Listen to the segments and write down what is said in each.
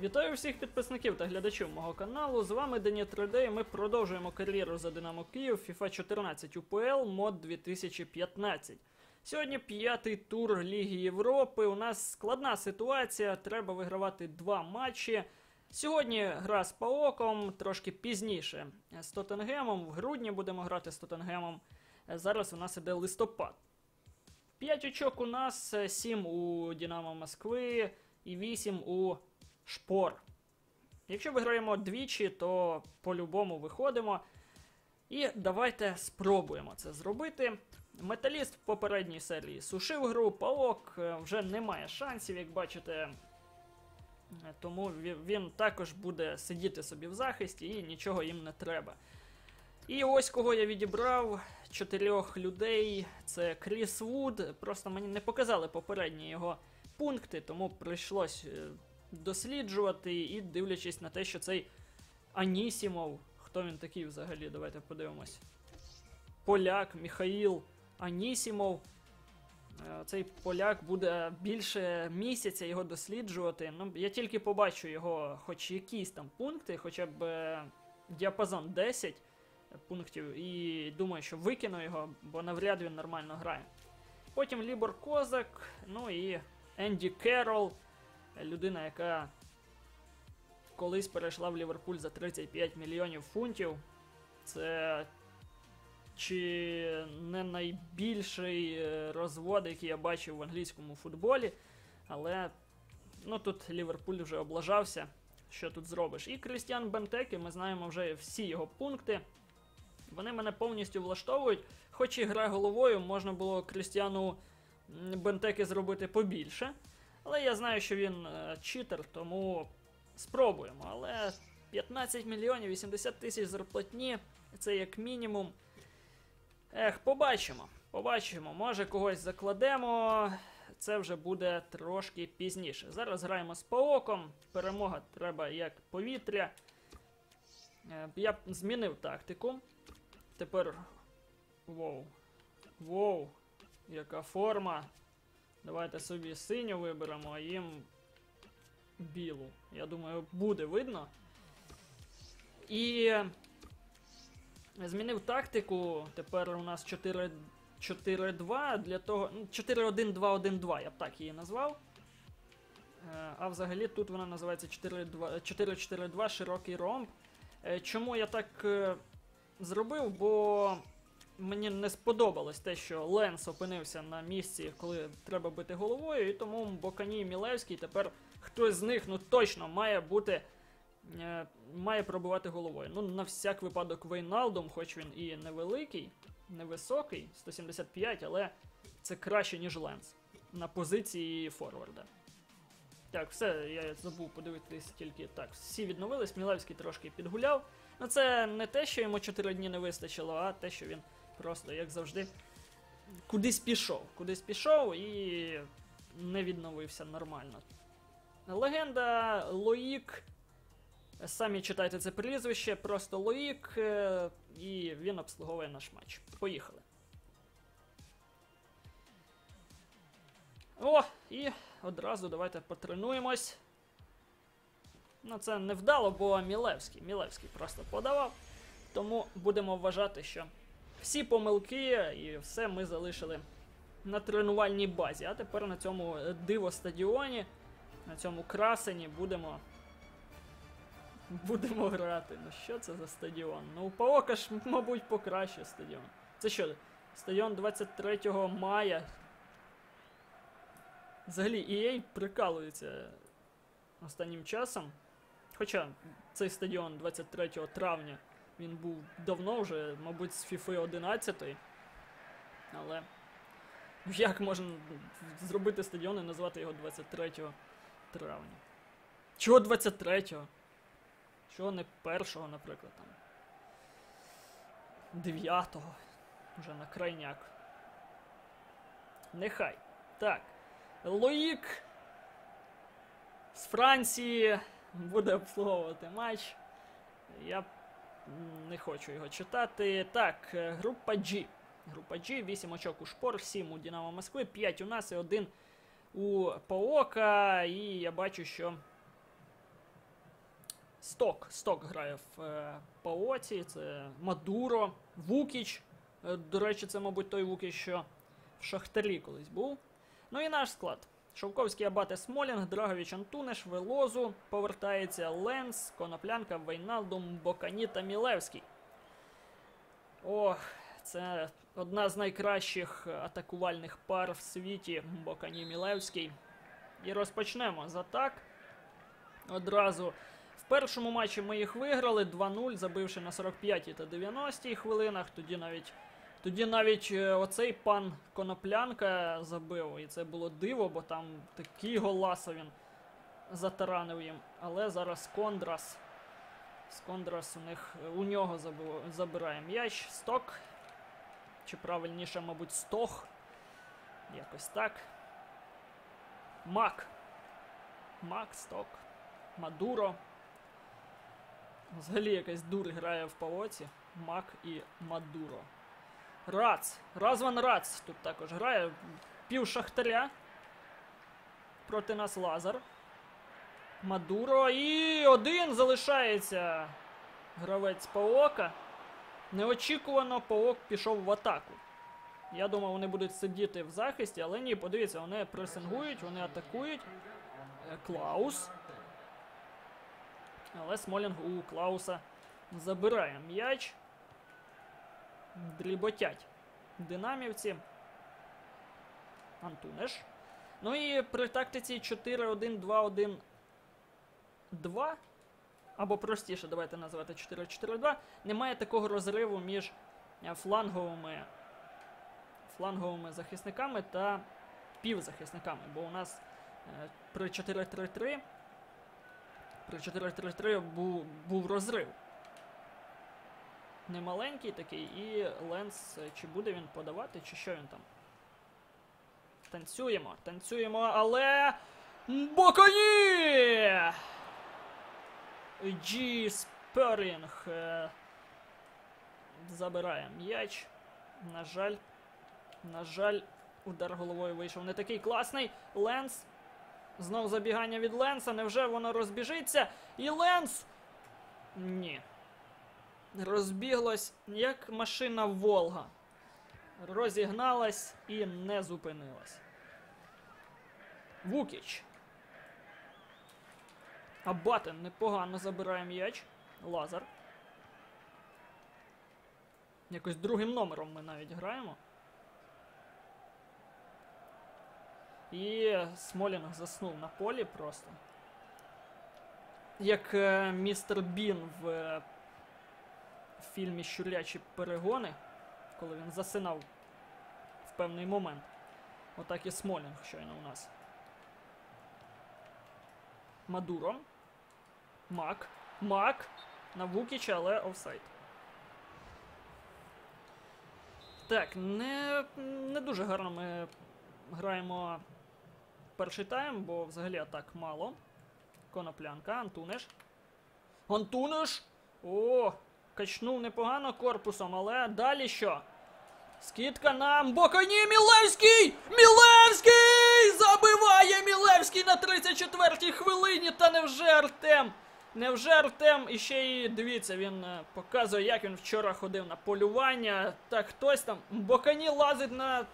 Вітаю всіх підписників та глядачів мого каналу. З вами Дені 3D і ми продовжуємо кар'єру за Динамо Київ FIFA 14 UPL мод 2015. Сьогодні п'ятий тур Ліги Європи. У нас складна ситуація. Треба вигравати два матчі. Сьогодні гра з Паоком, трошки пізніше з Тоттенгемом. В грудні будемо грати з Тоттенгемом. Зараз у нас іде листопад. 5 очок у нас, 7 у Динамо Москви і 8 у Шпор. Якщо виграємо двічі, то по-любому виходимо. І давайте спробуємо це зробити. Металіст в попередній серії сушив гру, паок е, вже не має шансів, як бачите. Тому він також буде сидіти собі в захисті і нічого їм не треба. І ось кого я відібрав: чотирьох людей. Це Кріс Вуд. Просто мені не показали попередні його пункти, тому прийшлось е, досліджувати і дивлячись на те, що цей Анісімов. Хто він такий взагалі? Давайте подивимось. Поляк Міхаїл Анісімов. Е, Цей поляк буде більше місяця його досліджувати. Ну, я тільки побачу його, хоч якісь там пункти, хоча б е, діапазон 10 пунктів, і думаю, що викину його, бо навряд він нормально грає. Потім Лібор Козак, ну і Енді Керол, людина, яка колись перейшла в Ліверпуль за 35 мільйонів фунтів. Це чи не найбільший е, розвод, який я бачив в англійському футболі. Але ну, тут Ліверпуль вже облажався. Що тут зробиш? І Крістіан Бентеки, ми знаємо вже всі його пункти. Вони мене повністю влаштовують. Хоч і гра головою, можна було Крістіану Бентеки зробити побільше. Але я знаю, що він е, читер, тому спробуємо. Але 15 мільйонів 80 тисяч зарплатні це як мінімум. Ех, побачимо. Побачимо. Може когось закладемо. Це вже буде трошки пізніше. Зараз граємо з Паоком. Перемога треба як повітря. Е, Я б змінив тактику. Тепер. Воу. Воу. Яка форма. Давайте собі синю виберемо, а їм білу. Я думаю, буде видно. І змінив тактику. Тепер у нас 4 4-2 для того. ну, 4-1-2-1-2, я б так її назвав. Е, А взагалі тут вона називається 4-2 4-4-2 широкий ромб. Е, Чому я так е, зробив? Бо мені не сподобалось те, що Ленс опинився на місці, коли треба бити головою, і тому Бокані і Мілевський тепер хтось з них ну точно має бути. е, Має пробивати головою. Ну, на всяк випадок Вейналдом, хоч він і невеликий, невисокий, 175, але це краще, ніж Ленс на позиції форварда. Так, все, я забув подивитись тільки так. Всі відновились, Мілевський трошки підгуляв. Ну це не те, що йому 4 дні не вистачило, а те, що він просто, як завжди, кудись пішов. Кудись пішов і не відновився нормально. Легенда Лоїк. Самі читайте це прізвище, просто Лоїк, е, і він обслуговує наш матч. Поїхали. О, і одразу давайте потренуємось. Ну, це не вдало, бо Мілевський. Мілевський просто подавав. Тому будемо вважати, що всі помилки і все ми залишили на тренувальній базі. А тепер на цьому диво стадіоні, на цьому красені будемо. Будемо грати. Ну що це за стадіон? Ну, у Паока ж, мабуть, покраще стадіон. Це що? Стадіон 23 мая. Взагалі, EA прикалується останнім часом. Хоча цей стадіон 23 травня він був давно вже, мабуть, з FIFA 11. Але як можна зробити стадіон і назвати його 23 травня? Чого 23-го? Чого не першого, наприклад, там. 9-го. Вже на крайняк. Нехай. Так. Лоїк з Франції буде обслуговувати матч. Я не хочу його читати. Так, е, група G. Група G, 8 очок у Шпор, 7 у Динамо Москви, 5 у нас і 1 у Паока. І я бачу, що Сток. Сток грає в е, Паоці, це Мадуро, Вукіч. Е, До речі, це, мабуть, той Вукіч, що в Шахтарі колись був. Ну і наш склад. Шовковський Абате Смолінг, Драгович Антунеш, Велозу, повертається Ленс, Коноплянка, Вейналдум, Бокані та Мілевський. Ох, це одна з найкращих атакувальних пар в світі Бокані Мілевський. І розпочнемо з атак. Одразу в першому матчі ми їх виграли 2-0, забивши на 45-й та 90-й хвилинах. Тоді навіть, тоді навіть е, оцей пан Коноплянка забив. І це було диво, бо там такий голаса він затаранив їм. Але зараз Кондрас. Скондрас у них у нього забив, забирає м'яч. Сток. Чи правильніше, мабуть, стох. Якось так. Мак. Мак, сток. Мадуро. Взагалі якась дур грає в павоці. Мак і Мадуро. Рац. Разван Рац тут також грає. Пів шахтаря. Проти нас Лазар. Мадуро. І один залишається гравець Паока. Неочікувано Паок пішов в атаку. Я думав, вони будуть сидіти в захисті, але ні, подивіться, вони пресингують, вони атакують. Е, Клаус. Але Смолінг у Клауса забирає м'яч. Дріботять. Динамівці. Антунеш. Ну і при тактиці 4-1-2-1-2. Або простіше, давайте називати 4-4-2. Немає такого розриву між е, фланговими, фланговими захисниками та півзахисниками. Бо у нас е, при 4-3-3 при 4-3-3 був, був розрив. Немаленький такий, і Ленс, е, чи буде він подавати, чи що він там? Танцюємо, танцюємо, але. Бокані! Джі Сперінг забирає м'яч. На жаль, на жаль, удар головою вийшов не такий класний. Ленс. Знов забігання від Ленса. Невже воно розбіжиться? І Ленс. Ні. Розбіглось як машина Волга. Розігналась і не зупинилась. Вукіч. Абатен непогано забирає м'яч. Лазар. Якось другим номером ми навіть граємо. І Смолінг заснув на полі просто. Як е, містер Бін в, е, фільмі Щурячі перегони, коли він засинав в певний момент. Отак і Смолінг щойно у нас. Мадуро. Мак. Мак. На Вукіча, але офсайд. Так, не, не дуже гарно ми граємо перший тайм, бо взагалі атак мало. Коноплянка, Антунеш. Антунеш! О! Качнув непогано корпусом, але далі що? Скидка нам Бокані Мілевський! Мілевський! Забиває Мілевський на 34-й хвилині! Та невже Артем? Невже Артем і ще й дивіться, він е, показує, як він вчора ходив на полювання. Так хтось там. Бокані лазить на,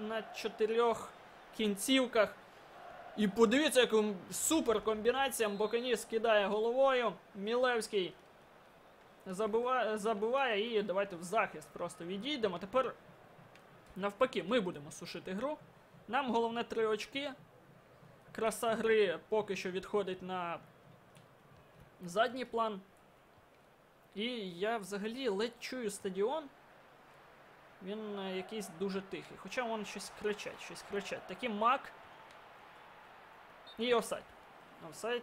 на чотирьох кінцівках. І подивіться, яку супер комбінація. Бокані скидає головою. Мілевський забиває, забиває і давайте в захист просто відійдемо. Тепер навпаки, ми будемо сушити гру. Нам головне три очки. Краса гри поки що відходить на задній план. І я взагалі ледь чую стадіон. Він е, якийсь дуже тихий. Хоча вон щось кричать, щось кричать. Такий мак. І офсайд. Офсайд.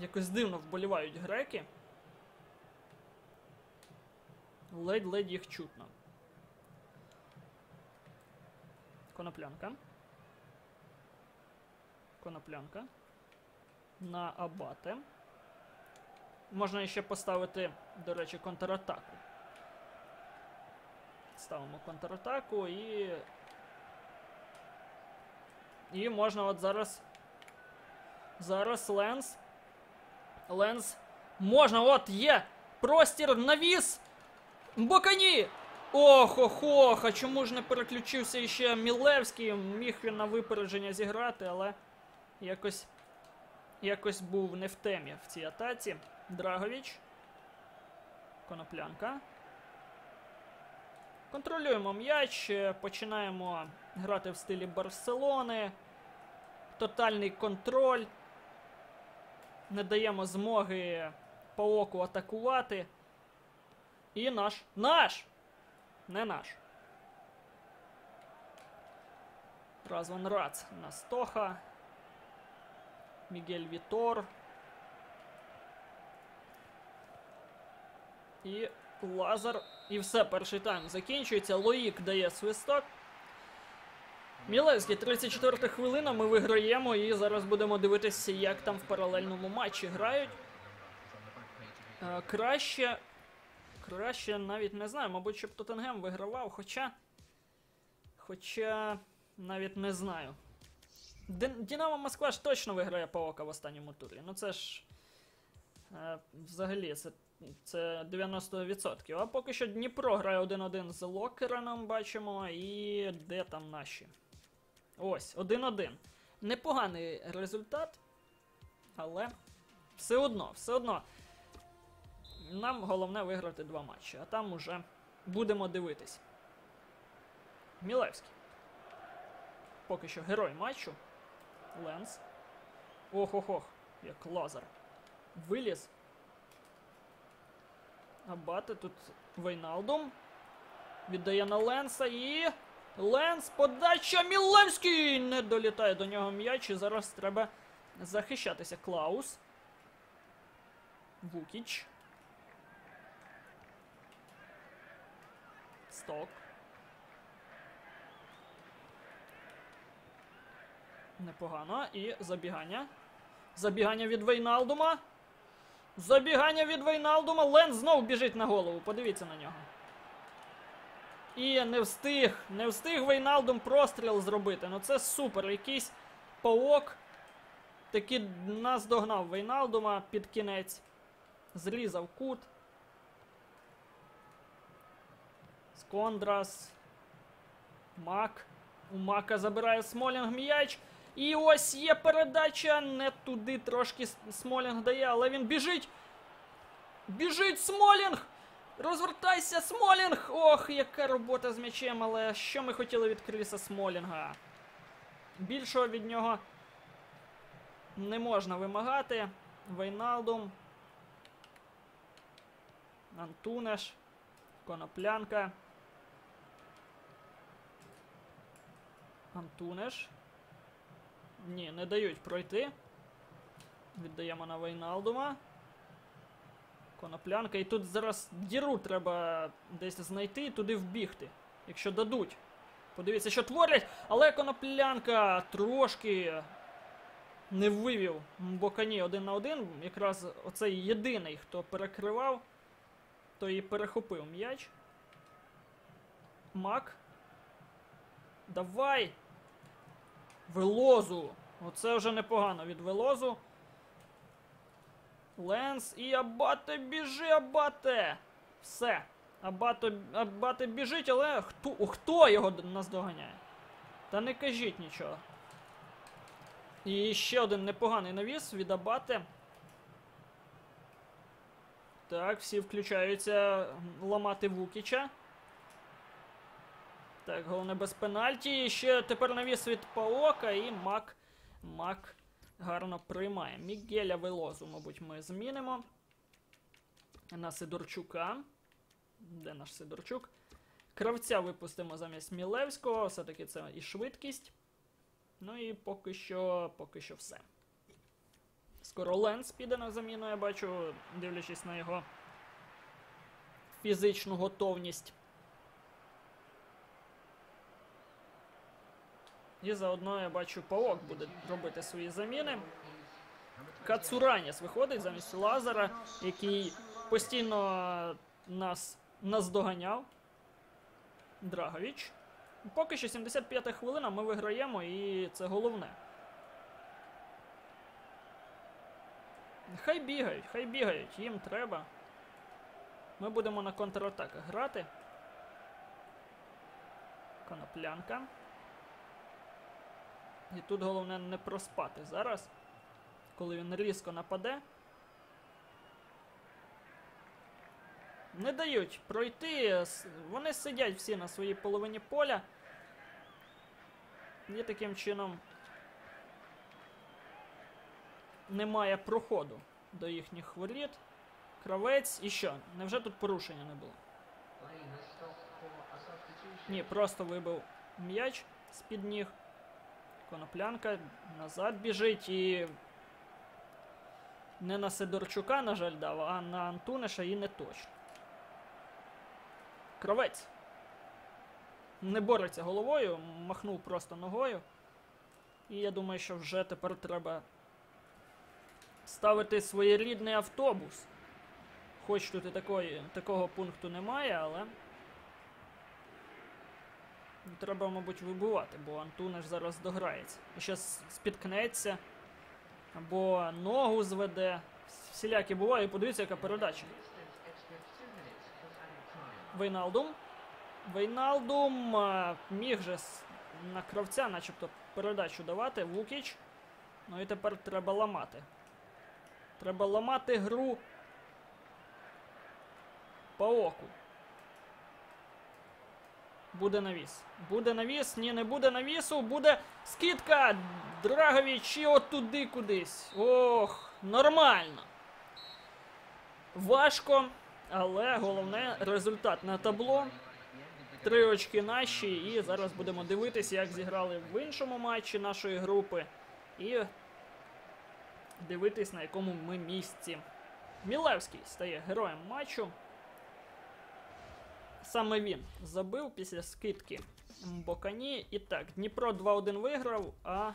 Якось дивно вболівають греки. Ледь-ледь їх чутно. Коноплянка. Коноплянка. На абате. Можна ще поставити, до речі, контратаку. Ставимо контратаку і. І можна от зараз Зараз Ленс. Ленс. Можна, от є! Простір, навіс! Бокані! Ох, ох, ох, а чому ж не переключився іще Мілевський? Міг він на випередження зіграти, але якось. Якось був не в темі в цій атаці. Драговіч. Коноплянка. Контролюємо м'яч, е, починаємо грати в стилі Барселони. Тотальний контроль. Не даємо змоги Паоку атакувати. І наш. Наш! Не наш. Разван Рац. Настоха. Мігель Вітор. І Лазар. І все, перший тайм закінчується. Лоїк дає свисток. Мілевський, 34 хвилина, ми виграємо і зараз будемо дивитися, як там в паралельному матчі грають. Е, краще. Краще навіть не знаю, мабуть, щоб Тоттенгем вигравав, хоча. Хоча. Навіть не знаю. Динамо Москва ж точно виграє Паока в останньому турі. Ну це ж. Е, взагалі, це, це 90%. А поки що Дніпро грає 1-1 з Локереном, бачимо. І де там наші? Ось, 1-1. Непоганий результат. Але все одно, все одно. Нам головне виграти два матчі, а там уже будемо дивитись. Мілевський. Поки що герой матчу. Ленс. Ох-ох-ох, як лазер. Виліз. Абати тут Вейналдум. Віддає на Ленса і. Ленс, подача Мілевський! Не долітає до нього м'яч. І зараз треба захищатися. Клаус. Вукіч. Сток. Непогано. І забігання. Забігання від Вейналдума. Забігання від Вейналдума. Лен знов біжить на голову. Подивіться на нього. І не встиг. Не встиг Вейналдум простріл зробити. Ну це супер. Якийсь паук. Таки нас догнав Вейналдума під кінець. Зрізав кут. Скондрас. Мак. У Мака забирає Смолінг м'яч. І ось є передача. Не туди трошки Смолінг дає, але він біжить. Біжить Смолінг! Розвертайся, Смолінг! Ох, яка робота з м'ячем, але що ми хотіли від Кріса Смолінга? Більшого від нього не можна вимагати. Вейналдум. Антунеш. Коноплянка. Антунеш. Ні, не дають пройти. Віддаємо на Вейналдума. Коноплянка. І тут зараз діру треба десь знайти і туди вбігти. Якщо дадуть. Подивіться, що творять, але коноплянка трошки не вивів Бокані один на один. Якраз оцей єдиний, хто перекривав, той і перехопив м'яч. Мак. Давай! Велозу! Оце вже непогано від Велозу. Ленс і Абате біжи, Абате! Все. Абате, Абате біжить, але хто, хто його наздоганяє? Та не кажіть нічого. І ще один непоганий навіс від Абате. Так, всі включаються ламати Вукіча. Так, головне без пенальті. І ще тепер навіс від Паока і Мак. Мак гарно приймає. Мігеля Велозу, мабуть, ми змінимо. На Сидорчука. Де наш Сидорчук? Кравця випустимо замість Мілевського. Все-таки це і швидкість. Ну і поки що, поки що все. Скоро Ленс піде на заміну, я бачу, дивлячись на його фізичну готовність. І заодно я бачу, Павок буде робити свої заміни. Кацураніс виходить замість Лазара, який постійно нас наздоганяв. Драговіч. Поки що 75-та хвилина, ми виграємо, і це головне. Хай бігають, хай бігають, їм треба. Ми будемо на контратаках грати. Коноплянка. І тут головне не проспати зараз, коли він різко нападе. Не дають пройти. Вони сидять всі на своїй половині поля. І таким чином немає проходу до їхніх воріт. Кравець і що? Невже тут порушення не було? Ні, просто вибив м'яч з-під ніг. Коноплянка назад біжить і. Не на Сидорчука, на жаль, дав, а на Антунеша і не точно. Кравець. Не бореться головою, махнув просто ногою. І я думаю, що вже тепер треба ставити своєрідний автобус. Хоч тут і такої, такого пункту немає, але. Треба, мабуть, вибивати, бо Антунеш зараз дограється. І ще спіткнеться, або ногу зведе. Всілякі буває, подивіться, яка передача. Вейналдум. Вейналдум міг же на кравця, начебто, передачу давати. Вукіч. Ну і тепер треба ламати. Треба ламати гру по оку. Буде навіс. Буде навіс, ні, не буде навісу, буде скидка. Драгович і от кудись. Ох, нормально. Важко, але головне результат на табло. Три очки наші, і зараз будемо дивитися, як зіграли в іншому матчі нашої групи. І дивитись, на якому ми місці. Мілевський стає героєм матчу. Саме він забив після скидки Мбокані. І так, Дніпро 2-1 виграв, а.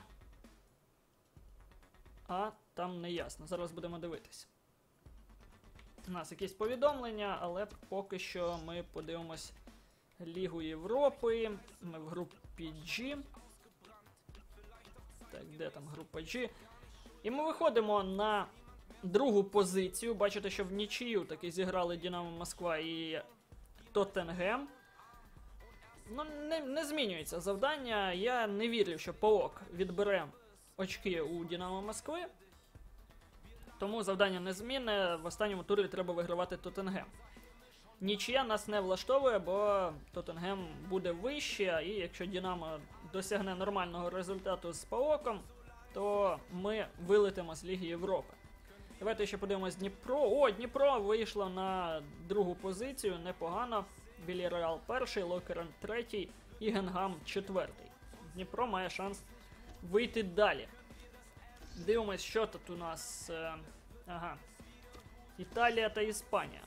А там не ясно. Зараз будемо дивитись. У нас якісь повідомлення, але поки що ми подивимось Лігу Європи. Ми в групі G. Так, де там група G? І ми виходимо на другу позицію. Бачите, що в нічию таки зіграли Динамо Москва і Тоттенгем. Ну, не, не змінюється завдання. Я не вірю, що Паок відбере очки у Динамо Москви. Тому завдання не змінне. В останньому турі треба вигравати Тоттенгем. Нічия нас не влаштовує, бо Тоттенгем буде вище, і якщо Динамо досягне нормального результату з Паоком, то ми вилетимо з Ліги Європи. Давайте ще подивимось Дніпро. О, Дніпро вийшло на другу позицію. Непогано. Вільяреал перший, Локерен третій і Генгам четвертий. Дніпро має шанс вийти далі. Дивимось, що тут у нас. Е, ага. Італія та Іспанія.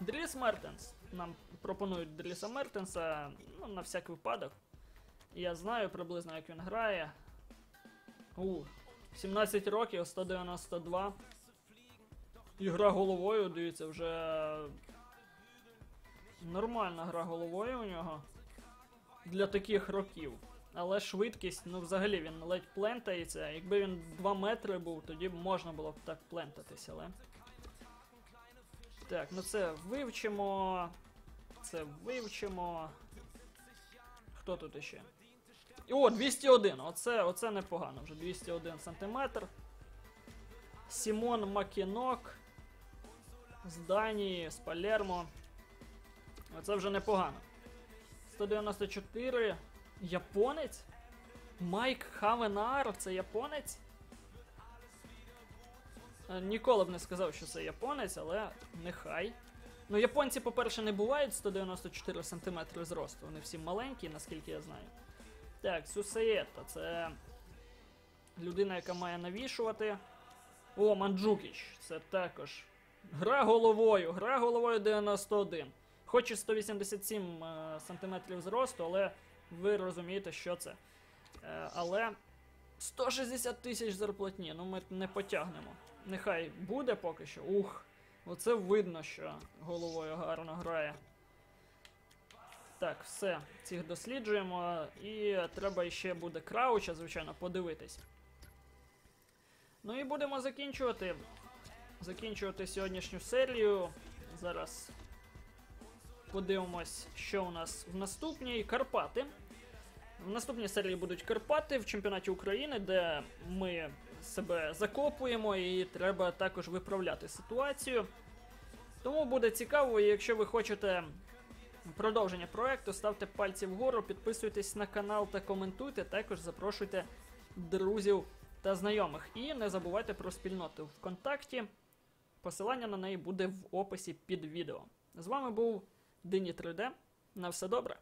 Дріс Мертенс. Нам пропонують Дріса Мертенса ну, на всяк випадок. Я знаю приблизно, як він грає. У, 17 років, 192. І гра головою, дивіться, вже нормальна гра головою у нього для таких років. Але швидкість, ну взагалі він ледь плентається. Якби він 2 метри був, тоді б можна було б так плентатись, але. Так, ну це вивчимо. Це вивчимо. Хто тут іще? І О, 201. Оце, оце непогано вже. 201 сантиметр. Сімон Макінок. З Данії, з Палермо. Оце вже непогано. 194. Японець? Майк Хавенар, це японець? Е, Ніколи б не сказав, що це японець, але нехай. Ну, японці, по-перше, не бувають 194 см зросту. Вони всі маленькі, наскільки я знаю. Так, Сусаєта, це людина, яка має навішувати. О, Манджукіч, це також. Гра головою, гра головою 91. Хоч і 187 е, сантиметрів зросту, але ви розумієте, що це. Е, але 160 тисяч зарплатні, ну ми не потягнемо. Нехай буде поки що. Ух, оце видно, що головою гарно грає. Так, все, цих досліджуємо. І треба ще буде крауча, звичайно, подивитись. Ну і будемо закінчувати. Закінчувати сьогоднішню серію. Зараз подивимось, що у нас в наступній Карпати. В наступній серії будуть Карпати в чемпіонаті України, де ми себе закопуємо і треба також виправляти ситуацію. Тому буде цікаво, якщо ви хочете продовження проекту, ставте пальці вгору, підписуйтесь на канал та коментуйте. Також запрошуйте друзів та знайомих. І не забувайте про спільноту ВКонтакті. Посилання на неї буде в описі під відео. З вами був Дині 3D. На все добре.